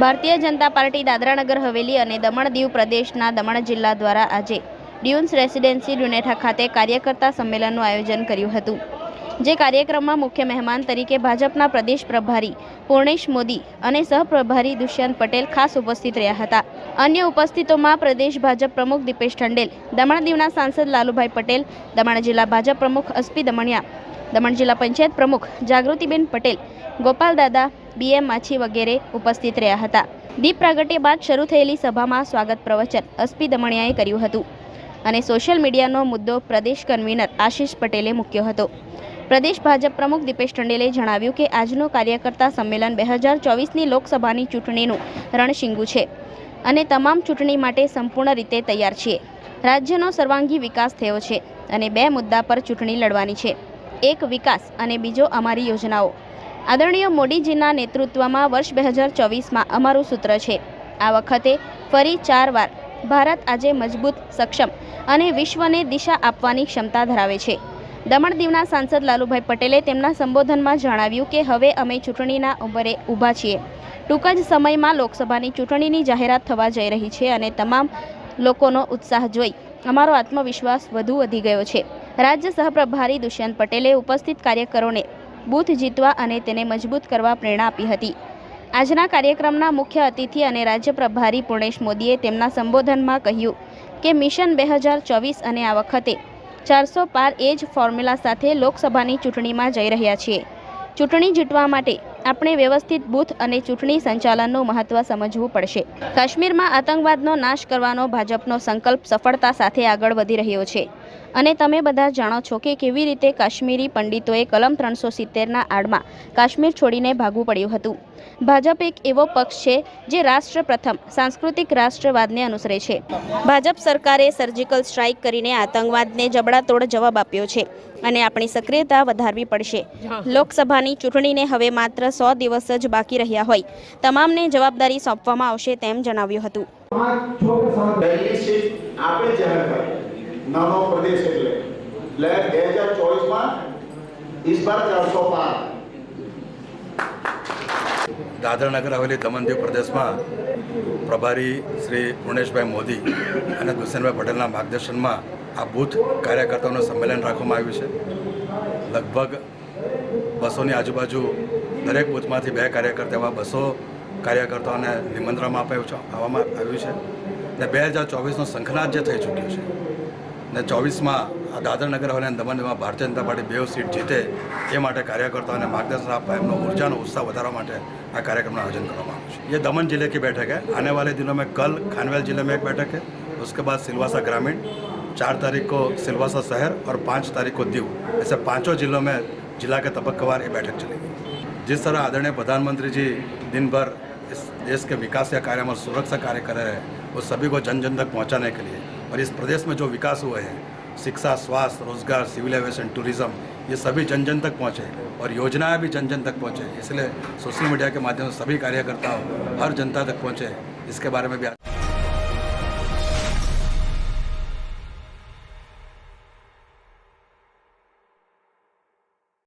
Bharatiya Janata party Dadra Nagar Haveli અને દમણ દીવ પ્રદેશના દમણ જિલ્લા દ્વારા આજે ડ્યુન્સ રેસિડેન્સી ડુનેઠા ખાતે કાર્યકર્તા સંમેલનનું આયોજન કર્યું હતું, જે કાર્યક્રમમાં મુખ્ય મહેમાન તરીકે ભાજપના પ્રદેશ પ્રભારી પૂર્ણેશ મોદી અને સહપ્રભારી દુષ્યંત પટેલ ખાસ ઉપસ્થિત રહ્યા હતા. અન્ય ઉપસ્થિતોમાં પ્રદેશ ભાજપ પ્રમુખ દીપેશ ઠંડેલ, દમણ દીવના સાંસદ લાલુભાઈ પટેલ, દમણ જિલ્લા ભાજપ પ્રમુખ અસ્પી દમણિયા દમણ જિલ્લા પંચાયત પ્રમુખ જાગૃતિબેન પટેલ ગોપાલદાદા બીએમ માછી વગેરે ઉપસ્થિત રહ્યા હતા. દીપ પ્રાગટ્ય બાદ શરૂ થયેલી સભામાં સ્વાગત પ્રવચન અસ્પી દમણિયાએ કર્યું હતું અને સોશિયલ મીડિયાનો મુદ્દો પ્રદેશ કન્વીનર આશિષ પટેલે મૂક્યો હતો. પ્રદેશ ભાજપ પ્રમુખ દીપેશ ટંડેલે જણાવ્યું કે આજનું કાર્યકર્તા સંમેલન બે હજાર ચોવીસની લોકસભાની ચૂંટણીનું રણશીંગુ છે અને તમામ ચૂંટણી માટે સંપૂર્ણ રીતે તૈયાર છીએ. રાજ્યનો સર્વાંગી વિકાસ થયો છે અને બે મુદ્દા પર ચૂંટણી લડવાની છે. એક વિકાસ અને બીજો અમારી યોજનાઓ. આદરણીય મોદીજીના નેતૃત્વમાં વર્ષ બે હજાર ચોવીસમાં અમારું સૂત્ર છે, આ વખતે ફરી ચાર વાર ભારત આજે મજબૂત, સક્ષમ અને વિશ્વને દિશા આપવાની ક્ષમતા ધરાવે છે. દમણ દીવના સાંસદ લાલુભાઈ પટેલે તેમના સંબોધનમાં જણાવ્યું કે હવે અમે ચૂંટણીના ઉંબરે ઊભા છીએ. ટૂંક જ સમયમાં લોકસભાની ચૂંટણીની જાહેરાત થવા જઈ રહી છે અને તમામ લોકોનો ઉત્સાહ જોઈ અમારો આત્મવિશ્વાસ વધુ વધી ગયો છે. રાજ્ય સહપ્રભારી દુષ્યંત પટેલે ઉપસ્થિત કાર્યકરોને બૂથ જીતવા અને તેને મજબૂત કરવા પ્રેરણા આપી હતી. આજના કાર્યક્રમના મુખ્ય અતિથિ અને રાજ્ય પ્રભારી પૂર્ણેશ મોદીએ તેમના સંબોધનમાં કહ્યું કે, મિશન બે હજાર ચોવીસ અને આ વખતે ચારસો પાર એ જ ફોર્મ્યુલા સાથે લોકસભાની ચૂંટણીમાં જઈ રહ્યા છીએ. ચૂંટણી જીતવા માટે આપણે વ્યવસ્થિત બૂથ અને ચૂંટણી સંચાલનનું મહત્વ સમજવું પડશે. કાશ્મીરમાં આતંકવાદનો નાશ કરવાનો ભાજપનો સંકલ્પ સફળતા સાથે આગળ વધી રહ્યો છે. અને તમે બધા જાણો છો કે કેવી રીતે કાશ્મીરી પંડિતોએ કલમ ત્રણસો સિત્તેરના આડમાં કાશ્મીર છોડીને ભાગવું પડ્યું હતું. ભાજપ એક એવો પક્ષ છે જે રાષ્ટ્ર પ્રથમ સાંસ્કૃતિક રાષ્ટ્રવાદને અનુસરે છે. ભાજપ સરકારે સર્જિકલ સ્ટ્રાઇક કરીને આતંકવાદને જબડાતોડ જવાબ આપ્યો છે અને આપણી સક્રિયતા વધારવી પડશે. લોકસભાની ચૂંટણીને હવે માત્ર સો દિવસ જ બાકી રહ્યા હોય. તમામને જવાબદારી સોંપવામાં આવશે તેમ જણાવ્યું હતું. દાદરનગર આવેલી નાનો પ્રદેશ એટલે. એટલે બે હજાર ચોવીસમાં ઇસ બાર ચારસો પાર દાદરાનગર હવેલી દમણ પ્રદેશમાં પ્રભારી શ્રી પૂર્ણેશભાઈ મોદી અને દુષ્યંતભાઈ પટેલના માર્ગદર્શનમાં આ બૂથ કાર્યકર્તાઓનું સંમેલન રાખવામાં આવ્યું છે. લગભગ બસોની આજુબાજુ દરેક બૂથમાંથી બે કાર્યકર્તા એવા બસો કાર્યકર્તાઓને નિમંત્રણમાં આપ્યું છે આવવામાં આવ્યું છે ને બે હજાર ચોવીસનો શંખનાદ જે થઈ ચૂક્યો છે ને ચોવીસમાં આ દાદરનગર હવેલી અને દમણ દીવમાં ભારતીય જનતા પાર્ટી બે સીટ જીતે એ માટે કાર્યકર્તાઓને માર્ગદર્શન આપવા એમનો ઊર્જાનો ઉત્સાહ વધારવા માટે આ कार्यक्रम आयोजन કરવામાં આવ્યું છે ये दमन जिले की बैठक है आने वाले दिनों में कल खानवेल जिले में एक बैठक है उसके बाद सिलवासा ग्रामीण चार तारीख को सिलवासा शहर और पाँच तारीख को दीव ऐसे पांचों जिलों में जिला के तबक्कावार ये बैठक चलेगी जिस तरह आदरणीय प्रधानमंत्री जी दिन भर इस देश के विकास या कार्य में सुरक्षा कार्य कर रहे हैं, वो सभी को जन जन तक पहुँचाने के लिए और इस प्रदेश में जो विकास हुए हैं, शिक्षा, स्वास्थ्य, रोज़गार, सिविल एविएशन, टूरिज़्म, ये सभी जन जन तक पहुँचे और योजनाएँ भी जन जन तक पहुँचे। इसलिए सोशल मीडिया के माध्यम से सभी कार्यकर्ताओं, हर जनता तक पहुँचे। इसके बारे में भी